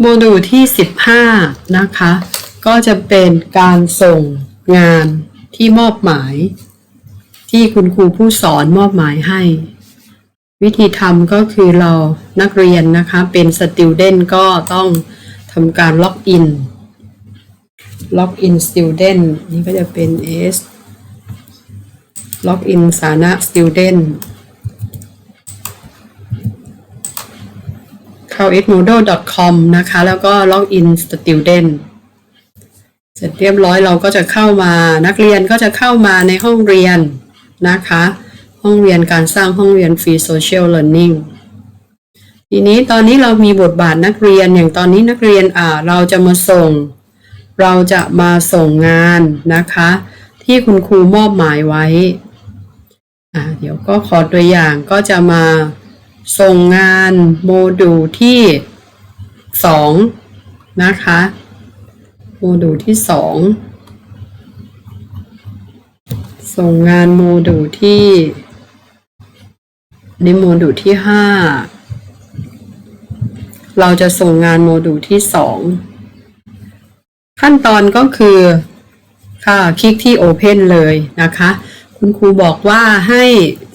โมดูลที่ 15 นะคะ ก็จะเป็นการส่งงานที่มอบหมาย ที่คุณครูผู้สอนมอบหมายให้ วิธีทำก็คือเรานักเรียนนะคะ เป็นสติ u เดนก็ต้องทำการล็อกอินล็อกอิน student นี่ก็จะเป็น s ล็อกอินสานะ student เข้า edmodo.com นะคะ แล้วก็ล็อกอิน student เสร็จเรียบร้อยเราก็จะเข้ามานักเรียนก็จะเข้ามาในห้องเรียนนะคะ ห้องเรียนการสร้างห้องเรียนฟรี social learning ทีนี้ตอนนี้เรามีบทบาทนักเรียนอย่างตอนนี้นักเรียนอ่าเราจะมาส่ง เราจะมาส่งงานนะคะ ที่คุณครูมอบหมายไว้อ่าเดี๋ยวก็ขอตัวอย่างก็จะมา ส่งงานโมดูลที่ 2 นะคะ โมดูลที่ 2 ส่งงานโมดูลที่ในโมดูลที่ 5 เราจะส่งงานโมดูลที่ 2 ขั้นตอนก็คือค่ะคลิกที่ Open เลยนะคะ คุณครูบอกว่าให้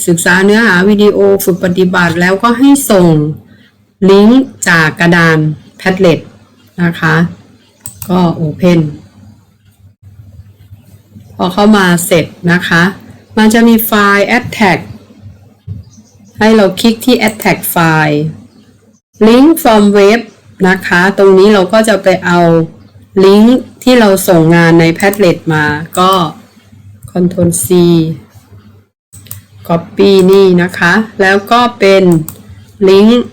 ศึกษาเนื้อหาวิดีโอฝึกปฏิบัติแล้วก็ให้ส่งลิงก์จากกระดาน Padlet นะคะ ก็ Open พอเข้ามาเสร็จนะคะ มันจะมีไฟล์ Attach ให้เราคลิกที่ Attach ไฟล์ Link from web นะคะ ตรงนี้เราก็จะไปเอาลิงก์ที่เราส่งงานใน Padlet มาก็ Ctrl C Copy นี่นะคะ แล้วก็เป็นลิงก์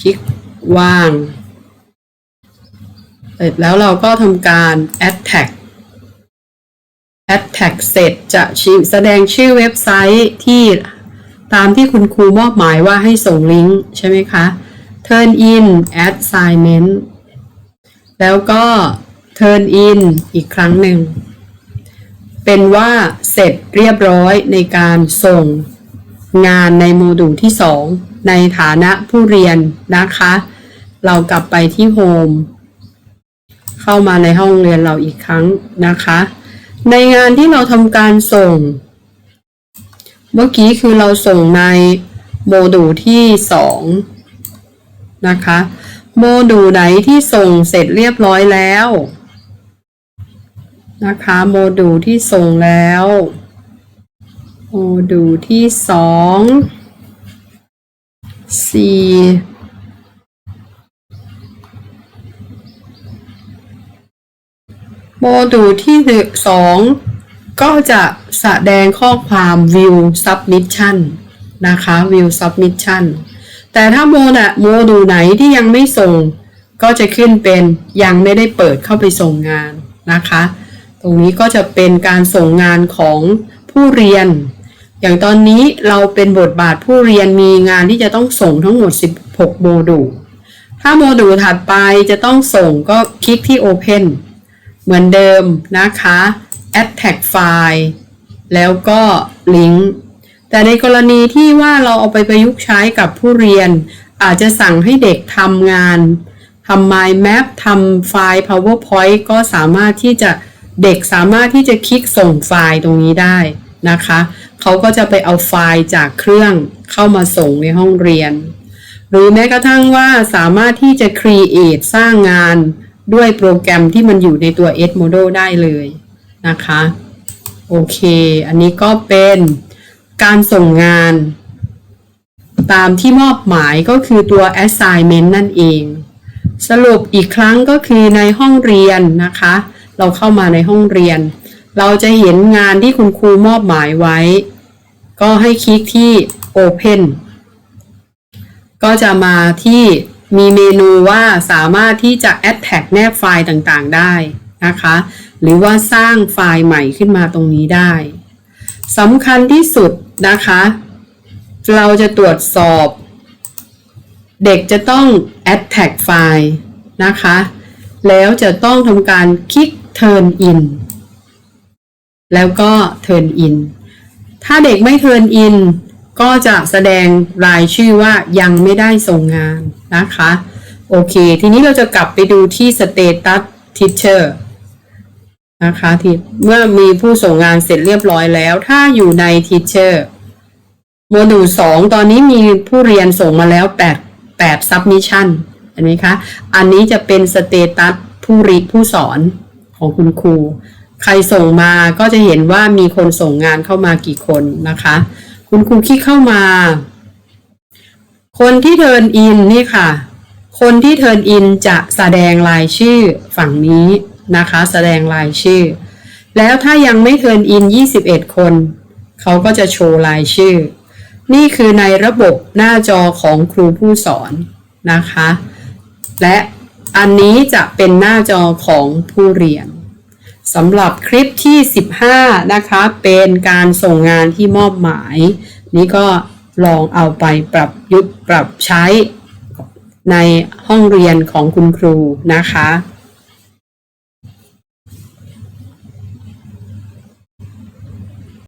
คลิกวางเสร็จแล้วเราก็ทำการ add tag add tag เสร็จจะแสดงชื่อเว็บไซต์ที่ตามที่คุณครูมอบหมายว่าให้ส่งลิงก์ใช่ไหมคะ turn in assignment แล้วก็ turn in อีกครั้งหนึ่ง เป็นว่าเสร็จเรียบร้อยในการส่งงานในโมดูลที่ 2 ในฐานะผู้เรียนนะคะ เรากลับไปที่โฮมเข้ามาในห้องเรียนเราอีกครั้งนะคะ ในงานที่เราทำการส่ง เมื่อกี้คือเราส่งในโมดูลที่ 2 นะคะ โมดูลไหนที่ส่งเสร็จเรียบร้อยแล้ว นะคะโมดูลที่ส่งแล้ว โมดูลที่สองสี่โมดูลที่สองก็จะแสดงข้อความ view submission นะคะ view submission แต่ถ้าโมนะโมดูลไหนที่ยังไม่ส่ง ก็จะขึ้นเป็นยังไม่ได้เปิดเข้าไปส่งงานนะคะ ตรงนี้ก็จะเป็นการส่งงานของผู้เรียน อย่างตอนนี้เราเป็นบทบาทผู้เรียนมีงานที่จะต้องส่งทั้งหมด 16 โมดูล ถ้าโมดูลถัดไปจะต้องส่งก็คลิกที่ Open เหมือนเดิมนะคะ Attach File แล้วก็ลิงก์ แต่ในกรณีที่ว่าเราเอาไปประยุกต์ใช้กับผู้เรียน อาจจะสั่งให้เด็กทำงานทำ mind map ทำไฟล์ powerpoint ก็สามารถที่จะ เด็กสามารถที่จะคลิกส่งไฟล์ตรงนี้ได้นะคะเขาก็จะไปเอาไฟล์จากเครื่องเข้ามาส่งในห้องเรียน หรือแม้กระทั่งว่าสามารถที่จะ create สร้างงานด้วยโปรแกรมที่มันอยู่ในตัว Edmodo ได้เลยนะคะโอเค อันนี้ก็เป็นการส่งงาน ตามที่มอบหมายก็คือตัว assignment นั่นเอง สรุปอีกครั้งก็คือในห้องเรียนนะคะ เราเข้ามาในห้องเรียน เราจะเห็นงานที่คุณครูมอบหมายไว้ ก็ให้คลิกที่ Open ก็จะมาที่มีเมนูว่าสามารถที่จะ add tag แนบไฟล์ต่างๆได้นะคะ หรือว่าสร้างไฟล์ใหม่ขึ้นมาตรงนี้ได้สำคัญที่สุดนะคะ เราจะตรวจสอบ เด็กจะต้อง add tag ไฟล์นะคะ แล้วจะต้องทำการคลิก turn in แล้วก็ turn in ถ้าเด็กไม่ turn in ก็จะแสดงรายชื่อว่ายังไม่ได้ส่งงานนะคะ โอเค ทีนี้เราจะกลับไปดูที่ status teacher นะคะที่เมื่อมีผู้ส่งงานเสร็จเรียบร้อยแล้ว ถ้าอยู่ใน teacher โมดูลสองตอนนี้มีผู้เรียนส่งมาแล้ว 8 8 submission เห็นไหมคะ อันนี้จะเป็น status ผู้ริผู้สอน ของคุณครู ใครส่งมาก็จะเห็นว่ามีคนส่งงานเข้ามากี่คนนะคะ คุณครูคลิกเข้ามา คนที่เทิร์นอินนี่ค่ะ คนที่เทิร์นอินจะแสดงรายชื่อฝั่งนี้นะคะ แสดงรายชื่อ แล้วถ้ายังไม่เทิร์นอิน 21 คน เขาก็จะโชว์รายชื่อ นี่คือในระบบหน้าจอของครูผู้สอนนะคะ และ อันนี้จะเป็นหน้าจอของผู้เรียนสำหรับคลิปที่ 15 นะคะ เป็นการส่งงานที่มอบหมาย นี่ก็ลองเอาไปปรับยุทธปรับใช้ในห้องเรียนของคุณครูนะคะ